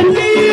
అన్నయ్య